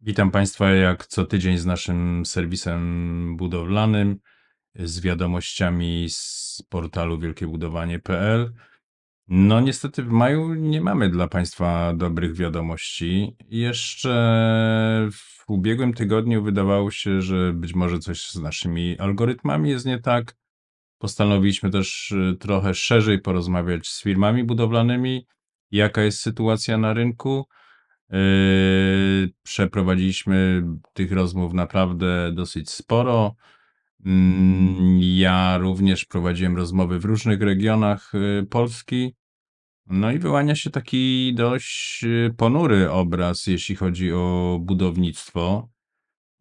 Witam Państwa jak co tydzień z naszym serwisem budowlanym, z wiadomościami z portalu wielkiebudowanie.pl. No niestety w maju nie mamy dla Państwa dobrych wiadomości. Jeszcze w ubiegłym tygodniu wydawało się, że być może coś z naszymi algorytmami jest nie tak. Postanowiliśmy też y, trochę szerzej porozmawiać z firmami budowlanymi, jaka jest sytuacja na rynku. Yy, Przeprowadziliśmy tych rozmów naprawdę dosyć sporo. Mm, Ja również prowadziłem rozmowy w różnych regionach y, Polski. No i wyłania się taki dość y, ponury obraz, jeśli chodzi o budownictwo.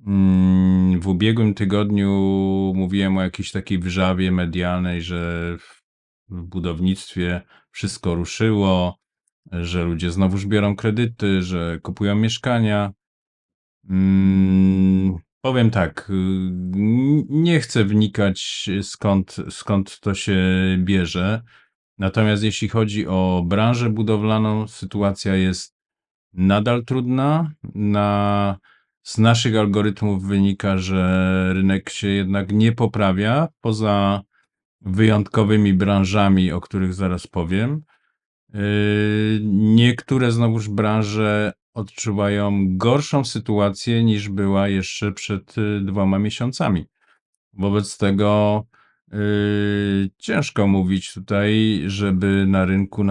Mm, W ubiegłym tygodniu mówiłem o jakiejś takiej wrzawie medialnej, że w budownictwie wszystko ruszyło, że ludzie znowuż biorą kredyty, że kupują mieszkania. Mm, powiem tak, y, nie chcę wnikać skąd, skąd to się bierze. Natomiast jeśli chodzi o branżę budowlaną, sytuacja jest nadal trudna. Na, z naszych algorytmów wynika, że rynek się jednak nie poprawia, poza wyjątkowymi branżami, o których zaraz powiem. Yy, Niektóre znowuż branże odczuwają gorszą sytuację niż była jeszcze przed y, dwoma miesiącami. Wobec tego yy, ciężko mówić tutaj, żeby na rynku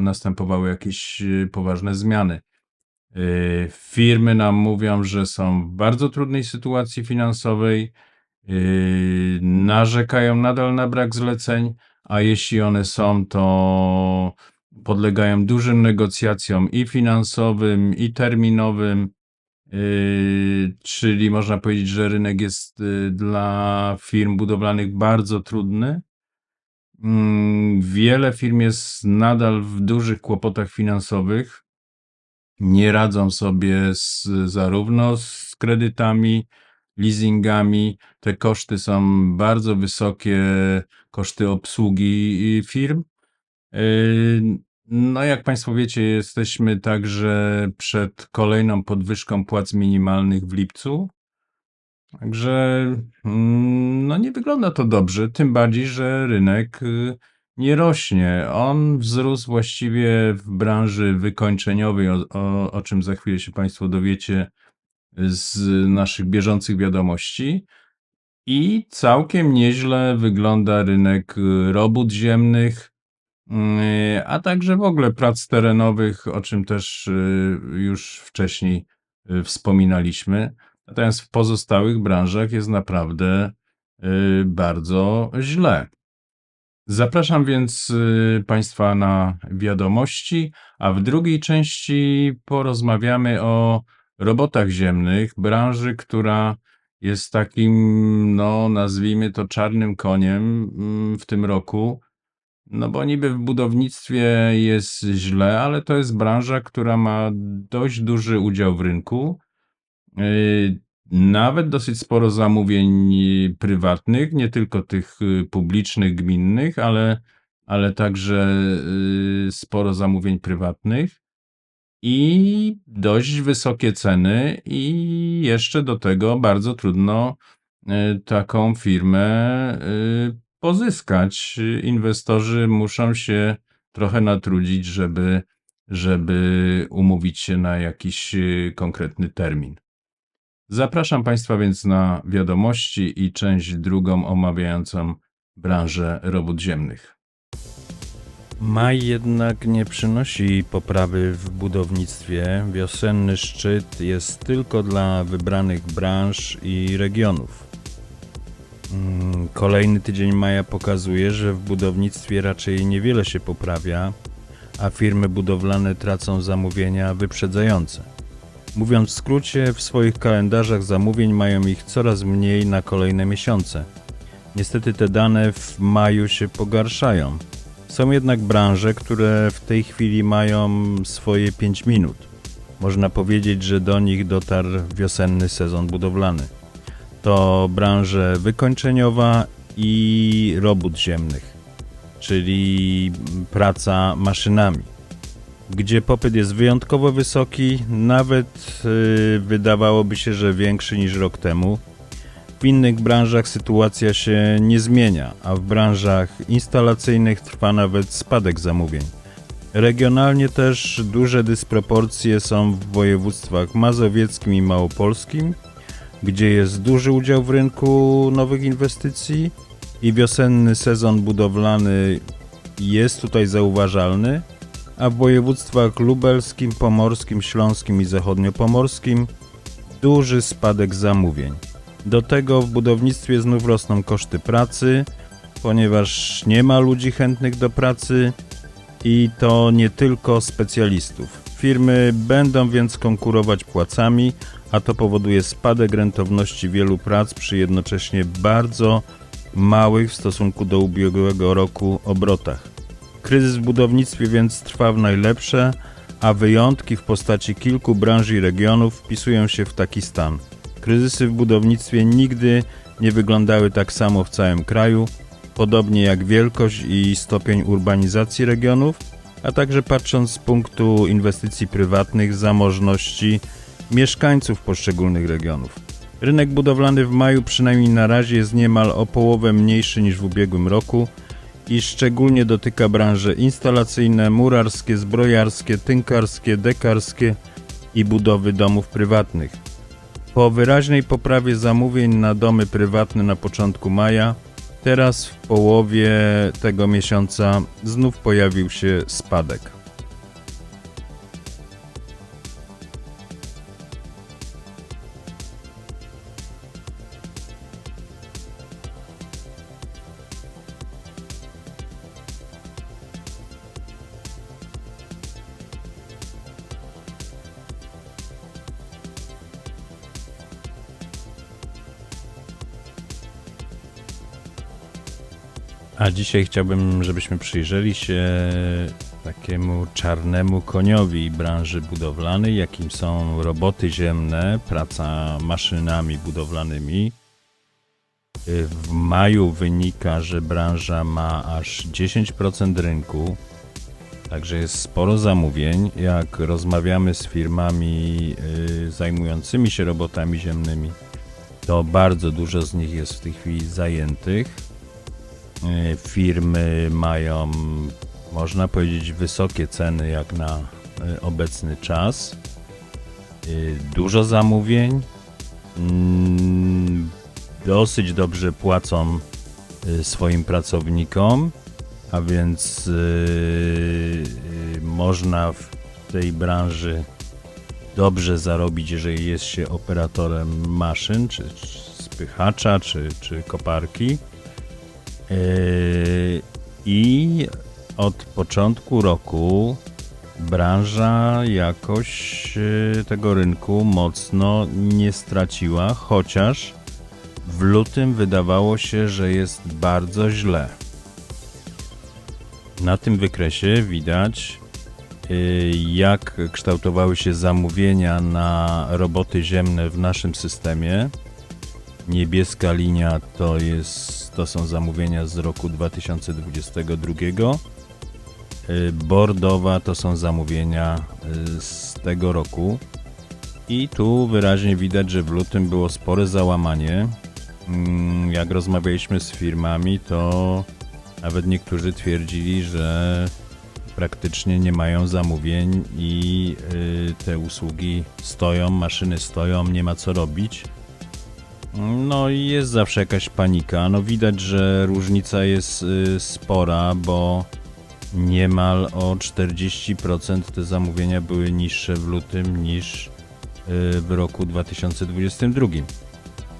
następowały jakieś y, poważne zmiany. Yy, Firmy nam mówią, że są w bardzo trudnej sytuacji finansowej, yy, narzekają nadal na brak zleceń, a jeśli one są, to podlegają dużym negocjacjom i finansowym, i terminowym. Yy, czyli można powiedzieć, że rynek jest dla firm budowlanych bardzo trudny. Mm, Wiele firm jest nadal w dużych kłopotach finansowych. Nie radzą sobie z, zarówno z kredytami, leasingami. Te koszty są bardzo wysokie, koszty obsługi firm. Yy, No, jak Państwo wiecie, jesteśmy także przed kolejną podwyżką płac minimalnych w lipcu. Także mm, no nie wygląda to dobrze, tym bardziej, że rynek y, nie rośnie. On wzrósł właściwie w branży wykończeniowej, o, o, o czym za chwilę się Państwo dowiecie z naszych bieżących wiadomości. I całkiem nieźle wygląda rynek y, robót ziemnych, y, a także w ogóle prac terenowych, o czym też y, już wcześniej wspominaliśmy. Natomiast w pozostałych branżach jest naprawdę bardzo źle. Zapraszam więc y, Państwa na wiadomości, a w drugiej części porozmawiamy o robotach ziemnych, branży, która jest takim, no nazwijmy to czarnym koniem mm, w tym roku. No bo niby w budownictwie jest źle, ale to jest branża, która ma dość duży udział w rynku. Nawet dosyć sporo zamówień y, prywatnych, nie tylko tych y, publicznych, gminnych, ale, ale także y, sporo zamówień prywatnych i dość wysokie ceny, i jeszcze do tego bardzo trudno taką firmę pozyskać. Inwestorzy muszą się trochę natrudzić, żeby, żeby umówić się na jakiś konkretny termin. Zapraszam Państwa więc na wiadomości i część drugą omawiającą branżę robót ziemnych. Maj jednak nie przynosi poprawy w budownictwie. Wiosenny szczyt jest tylko dla wybranych branż i regionów. Mm, Kolejny tydzień maja pokazuje, że w budownictwie raczej niewiele się poprawia, a firmy budowlane tracą zamówienia wyprzedzające. Mówiąc w skrócie, w swoich kalendarzach zamówień mają ich coraz mniej na kolejne miesiące. Niestety te dane w maju się pogarszają. Są jednak branże, które w tej chwili mają swoje 5 minut. Można powiedzieć, że do nich dotarł wiosenny sezon budowlany. To branże wykończeniowa i robót ziemnych. czyli praca maszynami, gdzie popyt jest wyjątkowo wysoki, nawet y, wydawałoby się, że większy niż rok temu. W innych branżach sytuacja się nie zmienia, a w branżach instalacyjnych trwa nawet spadek zamówień. Regionalnie też duże dysproporcje są w województwach mazowieckim i małopolskim, gdzie jest duży udział w rynku nowych inwestycji i wiosenny sezon budowlany jest tutaj zauważalny, a w województwach lubelskim, pomorskim, śląskim i zachodniopomorskim duży spadek zamówień. Do tego w budownictwie znów rosną koszty pracy, ponieważ nie ma ludzi chętnych do pracy i to nie tylko specjalistów. Firmy będą więc konkurować płacami, a to powoduje spadek rentowności wielu prac przy jednocześnie bardzo małych w stosunku do ubiegłego roku obrotach. Kryzys w budownictwie więc trwa w najlepsze, a wyjątki w postaci kilku branż i regionów wpisują się w taki stan. Kryzysy w budownictwie nigdy nie wyglądały tak samo w całym kraju, podobnie jak wielkość i stopień urbanizacji regionów, a także patrząc z punktu inwestycji prywatnych, zamożności mieszkańców poszczególnych regionów. Rynek budowlany w maju przynajmniej na razie jest niemal o połowę mniejszy niż w ubiegłym roku i szczególnie dotyka branże instalacyjne, murarskie, zbrojarskie, tynkarskie, dekarskie i budowy domów prywatnych. Po wyraźnej poprawie zamówień na domy prywatne na początku maja, teraz w połowie tego miesiąca znów pojawił się spadek. A dzisiaj chciałbym, żebyśmy przyjrzeli się takiemu czarnemu koniowi branży budowlanej, jakim są roboty ziemne, praca maszynami budowlanymi. W maju wynika, że branża ma aż 10% rynku, także jest sporo zamówień. Jak rozmawiamy z firmami y, zajmującymi się robotami ziemnymi, to bardzo dużo z nich jest w tej chwili zajętych. Y, firmy mają, można powiedzieć, wysokie ceny jak na y, obecny czas. Y, Dużo zamówień. Mm, Dosyć dobrze płacą swoim pracownikom, a więc można w tej branży dobrze zarobić, jeżeli jest się operatorem maszyn, czy spychacza, czy, czy koparki. Yy, I od początku roku branża jakoś yy, tego rynku mocno nie straciła, chociaż w lutym wydawało się, że jest bardzo źle. Na tym wykresie widać, yy, jak kształtowały się zamówienia na roboty ziemne w naszym systemie. Niebieska linia to, jest, to są zamówienia z roku 2022. Y, Bordowa to są zamówienia y, z tego roku. I tu wyraźnie widać, że w lutym było spore załamanie. Mm, Jak rozmawialiśmy z firmami, to nawet niektórzy twierdzili, że praktycznie nie mają zamówień i y, te usługi stoją, maszyny stoją, nie ma co robić. No i jest zawsze jakaś panika. No widać, że różnica jest y, spora, bo niemal o 40% te zamówienia były niższe w lutym niż y, w roku 2022.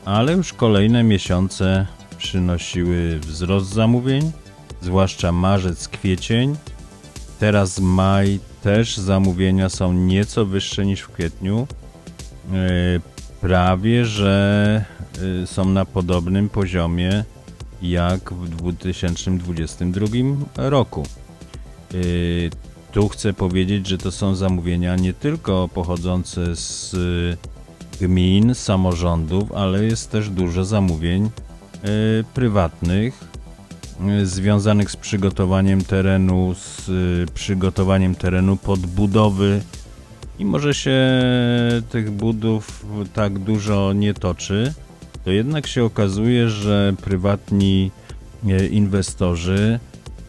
Ale już kolejne miesiące przynosiły wzrost zamówień, zwłaszcza marzec, kwiecień. Teraz maj też zamówienia są nieco wyższe niż w kwietniu. Prawie że y, są na podobnym poziomie jak w 2022 roku. Y, Tu chcę powiedzieć, że to są zamówienia nie tylko pochodzące z y, gmin, samorządów, ale jest też dużo zamówień prywatnych. związanych z przygotowaniem terenu, z przygotowaniem terenu pod budowy. I może się tych budów tak dużo nie toczy, to jednak się okazuje, że prywatni e, inwestorzy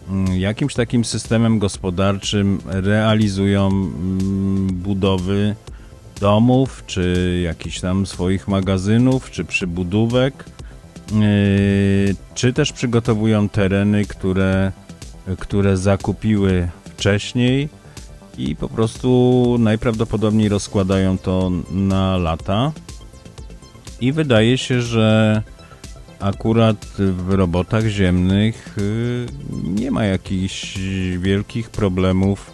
mm, jakimś takim systemem gospodarczym realizują mm, budowy domów, czy jakichś tam swoich magazynów, czy przybudówek, yy, czy też przygotowują tereny, które, które zakupiły wcześniej i po prostu najprawdopodobniej rozkładają to na lata. I wydaje się, że akurat w robotach ziemnych y, nie ma jakichś wielkich problemów,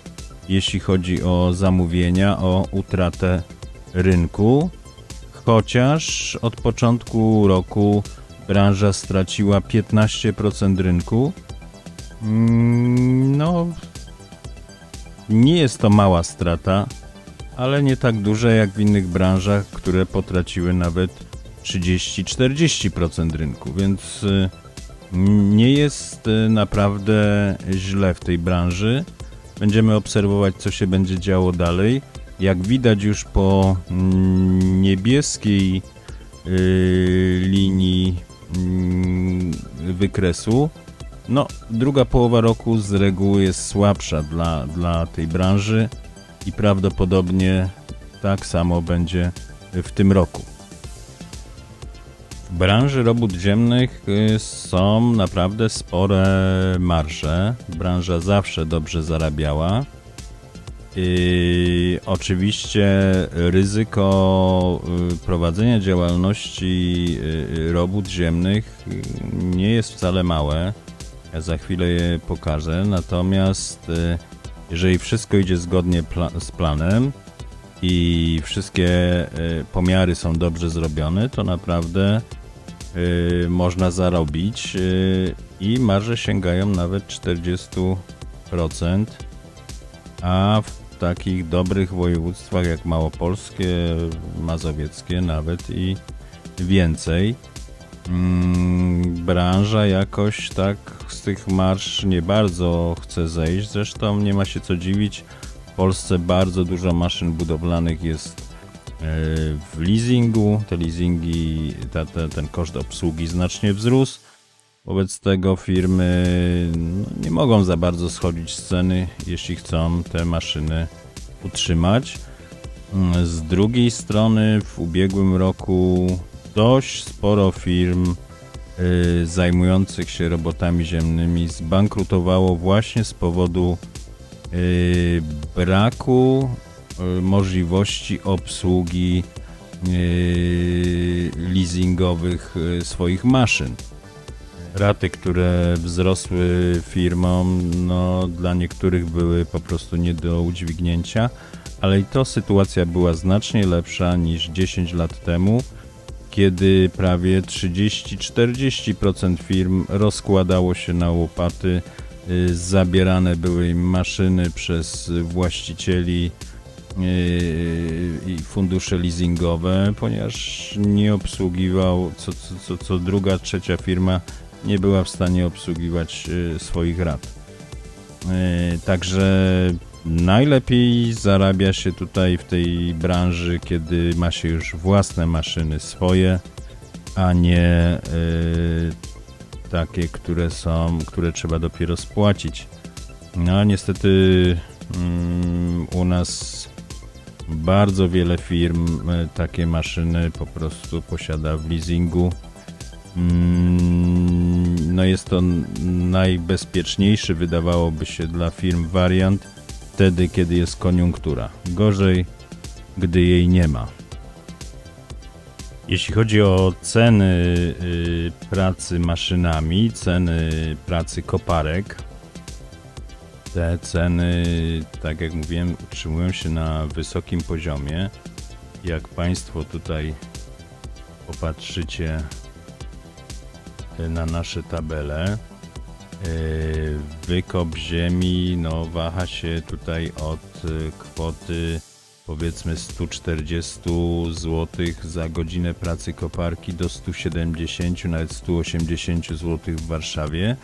jeśli chodzi o zamówienia, o utratę rynku. Chociaż od początku roku branża straciła 15% rynku. Mm, No, nie jest to mała strata, ale nie tak duża jak w innych branżach, które potraciły nawet 30-40% rynku, więc y, nie jest y, naprawdę źle w tej branży. Będziemy obserwować, co się będzie działo dalej. Jak widać już po mm, niebieskiej y, linii mm, wykresu, no, druga połowa roku z reguły jest słabsza dla, dla tej branży i prawdopodobnie tak samo będzie w tym roku. W branży robót ziemnych y, są naprawdę spore marże. Branża zawsze dobrze zarabiała. I oczywiście ryzyko y, prowadzenia działalności y, robót ziemnych y, nie jest wcale małe. Ja za chwilę je pokażę. Natomiast y, jeżeli wszystko idzie zgodnie pla- z planem i wszystkie y, pomiary są dobrze zrobione, to naprawdę y, można zarobić i marże sięgają nawet 40%, a w takich dobrych województwach jak małopolskie, mazowieckie nawet i więcej. Mm, branża jakoś tak z tych marsz nie bardzo chce zejść. Zresztą nie ma się co dziwić. W Polsce bardzo dużo maszyn budowlanych jest e, w leasingu. Te leasingi, ta, te, ten koszt obsługi znacznie wzrósł. Wobec tego firmy no, nie mogą za bardzo schodzić z ceny, jeśli chcą te maszyny utrzymać. Mm, Z drugiej strony w ubiegłym roku dość sporo firm zajmujących się robotami ziemnymi zbankrutowało właśnie z powodu y, braku y, możliwości obsługi y, leasingowych y, swoich maszyn. Raty, które wzrosły firmom, no dla niektórych były po prostu nie do udźwignięcia, ale i to sytuacja była znacznie lepsza niż 10 lat temu, kiedy prawie 30-40% firm rozkładało się na łopaty, y, zabierane były im maszyny przez właścicieli y, i fundusze leasingowe, ponieważ nie obsługiwał, co, co, co, druga, trzecia firma nie była w stanie obsługiwać y, swoich rat. Także najlepiej zarabia się tutaj w tej branży, kiedy ma się już własne maszyny swoje, a nie y, takie, które są, które trzeba dopiero spłacić. No niestety mm, u nas bardzo wiele firm y, takie maszyny po prostu posiada w leasingu. Mm, No jest to najbezpieczniejszy, wydawałoby się, dla firm wariant wtedy, kiedy jest koniunktura. Gorzej, gdy jej nie ma. Jeśli chodzi o ceny y, pracy maszynami, ceny pracy koparek, te ceny, tak jak mówiłem, utrzymują się na wysokim poziomie. Jak Państwo tutaj popatrzycie na nasze tabele, wykop ziemi no, waha się tutaj od y, kwoty powiedzmy 140 zł za godzinę pracy koparki do 170, nawet 180 zł w Warszawie.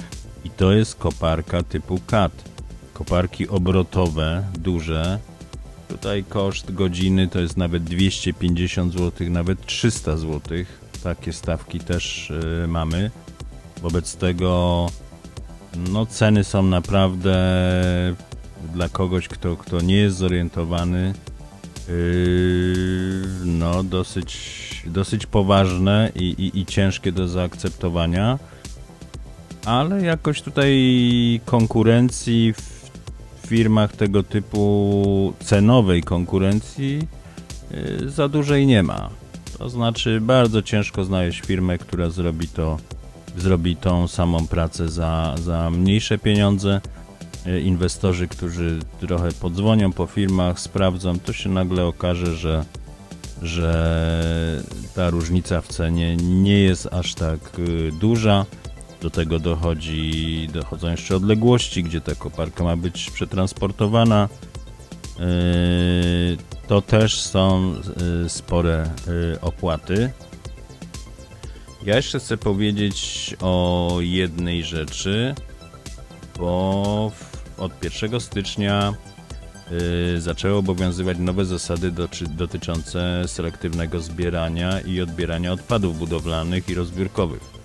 I to jest koparka typu CAT. Koparki obrotowe, duże. Tutaj koszt godziny to jest nawet 250 zł, nawet 300 zł. Takie stawki też y, mamy. Wobec tego no ceny są naprawdę dla kogoś, kto, kto nie jest zorientowany, yy, no dosyć, dosyć poważne i, i, i ciężkie do zaakceptowania. Ale jakoś tutaj konkurencji w firmach tego typu, cenowej konkurencji, yy, za dużej nie ma. To znaczy, bardzo ciężko znaleźć firmę, która zrobi to, zrobi tą samą pracę za, za mniejsze pieniądze. Yy, Inwestorzy, którzy trochę podzwonią po firmach, sprawdzą, to się nagle okaże, że, że ta różnica w cenie nie jest aż tak yy, duża. Do tego dochodzi, dochodzą jeszcze odległości, gdzie ta koparka ma być przetransportowana. Yy, To też są spore opłaty. Ja jeszcze chcę powiedzieć o jednej rzeczy, bo od 1 stycznia yy, zaczęły obowiązywać nowe zasady dotyczące selektywnego zbierania i odbierania odpadów budowlanych i rozbiórkowych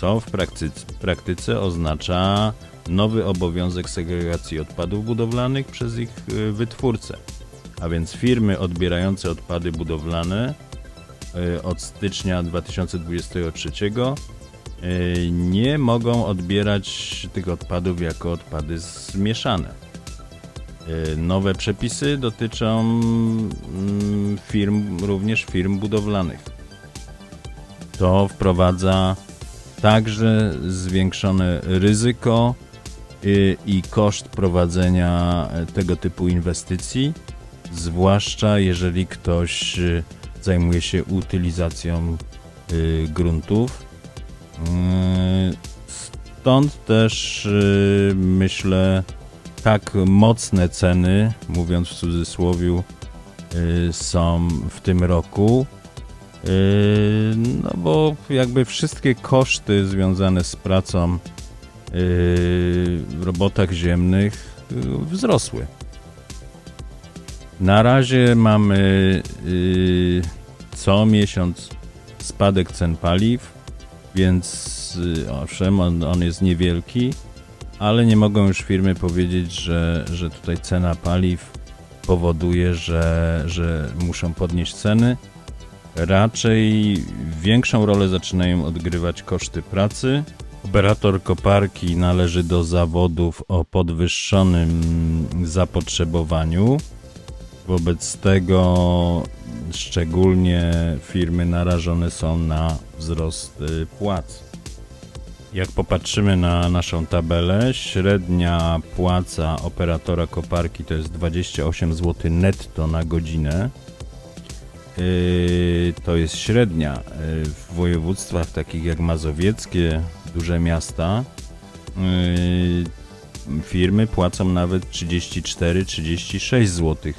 co w praktyce, praktyce oznacza nowy obowiązek segregacji odpadów budowlanych przez ich y, wytwórcę. A więc firmy odbierające odpady budowlane od stycznia 2023 y, nie mogą odbierać tych odpadów jako odpady zmieszane. Y, Nowe przepisy dotyczą mm, firm, również firm budowlanych. To wprowadza także zwiększone ryzyko y, i koszt prowadzenia tego typu inwestycji, zwłaszcza jeżeli ktoś y, zajmuje się utylizacją y, gruntów. Y, Stąd też y, myślę, tak mocne ceny, mówiąc w cudzysłowie, y, są w tym roku. Yy, No bo jakby wszystkie koszty związane z pracą yy, w robotach ziemnych yy, wzrosły. Na razie mamy yy, co miesiąc spadek cen paliw, więc yy, owszem, on, on jest niewielki, ale nie mogą już firmy powiedzieć, że, że tutaj cena paliw powoduje, że, że muszą podnieść ceny. Raczej większą rolę zaczynają odgrywać koszty pracy. Operator koparki należy do zawodów o podwyższonym zapotrzebowaniu. Wobec tego szczególnie firmy narażone są na wzrost y, płac. Jak popatrzymy na naszą tabelę, średnia płaca operatora koparki to jest 28 zł netto na godzinę. Yy, to jest średnia yy, w województwach takich jak mazowieckie, duże miasta. Firmy płacą nawet 34-36 zł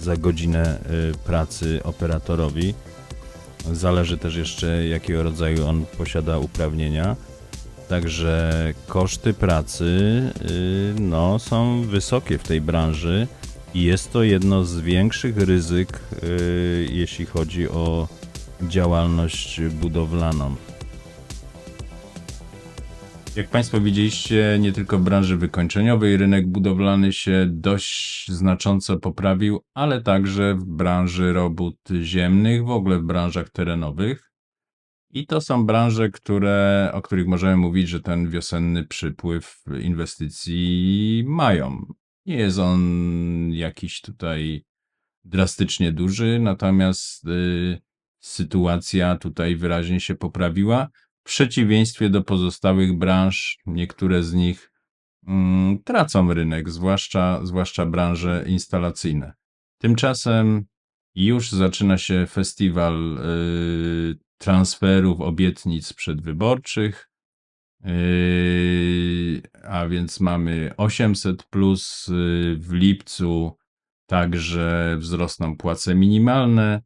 za godzinę yy, pracy operatorowi. Zależy też jeszcze jakiego rodzaju on posiada uprawnienia. Także koszty pracy yy, no, są wysokie w tej branży i jest to jedno z większych ryzyk, yy, jeśli chodzi o działalność budowlaną. Jak Państwo widzieliście, nie tylko w branży wykończeniowej rynek budowlany się dość znacząco poprawił, ale także w branży robót ziemnych, w ogóle w branżach terenowych. I to są branże, które, o których możemy mówić, że ten wiosenny przypływ inwestycji mają. Nie jest on jakiś tutaj drastycznie duży, natomiast y, sytuacja tutaj wyraźnie się poprawiła. Przeciwieństwie do pozostałych branż, niektóre z nich mm, tracą rynek, zwłaszcza, zwłaszcza branże instalacyjne. Tymczasem już zaczyna się festiwal y, transferów, obietnic przedwyborczych. Yy, a więc mamy 800 plus yy, w lipcu, także wzrosną płace minimalne.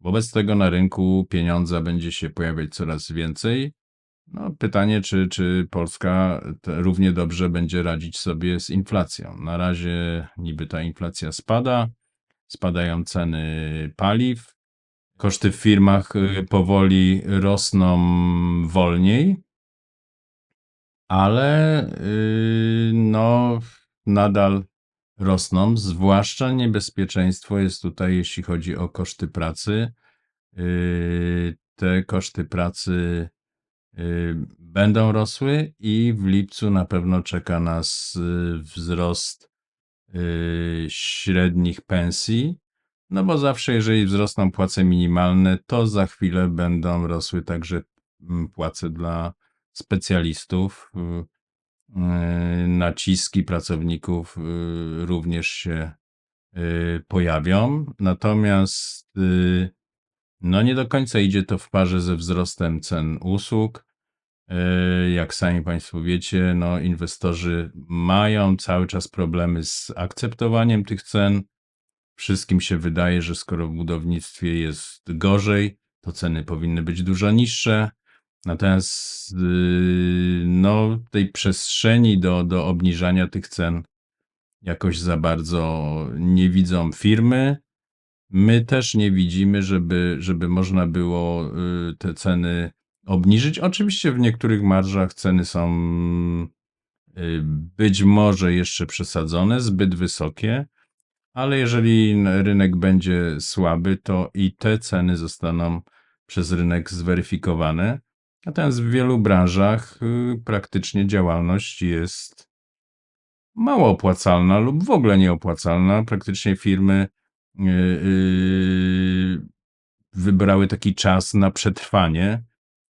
Wobec tego na rynku pieniądza będzie się pojawiać coraz więcej. No, pytanie, czy, czy Polska równie dobrze będzie radzić sobie z inflacją. Na razie niby ta inflacja spada, spadają ceny paliw, koszty w firmach y, powoli rosną wolniej, ale y, no, nadal rosną. Zwłaszcza niebezpieczeństwo jest tutaj, jeśli chodzi o koszty pracy. Y, Te koszty pracy będą rosły i w lipcu na pewno czeka nas y, wzrost y, średnich pensji. No bo zawsze, jeżeli wzrosną płace minimalne, to za chwilę będą rosły także mm, płace dla specjalistów. Y, y, Naciski pracowników y, również się y, pojawią. Natomiast y, no nie do końca idzie to w parze ze wzrostem cen usług. Y, Jak sami Państwo wiecie, no inwestorzy mają cały czas problemy z akceptowaniem tych cen. Wszystkim się wydaje, że skoro w budownictwie jest gorzej, to ceny powinny być dużo niższe. Natomiast yy, no, tej przestrzeni do, do obniżania tych cen jakoś za bardzo nie widzą firmy. My też nie widzimy, żeby, żeby można było y, te ceny obniżyć. Oczywiście w niektórych marżach ceny są y, być może jeszcze przesadzone, zbyt wysokie, ale jeżeli rynek będzie słaby, to i te ceny zostaną przez rynek zweryfikowane. Natomiast w wielu branżach y, praktycznie działalność jest mało opłacalna lub w ogóle nieopłacalna. Praktycznie firmy wybrały taki czas na przetrwanie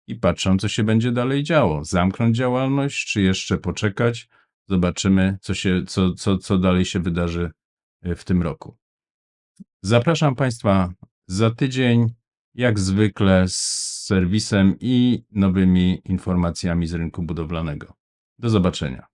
i patrzą, co się będzie dalej działo. Zamknąć działalność, czy jeszcze poczekać? Zobaczymy, co, się, co, co, co dalej się wydarzy y, w tym roku. Zapraszam Państwa za tydzień, jak zwykle, z serwisem i nowymi informacjami z rynku budowlanego. Do zobaczenia.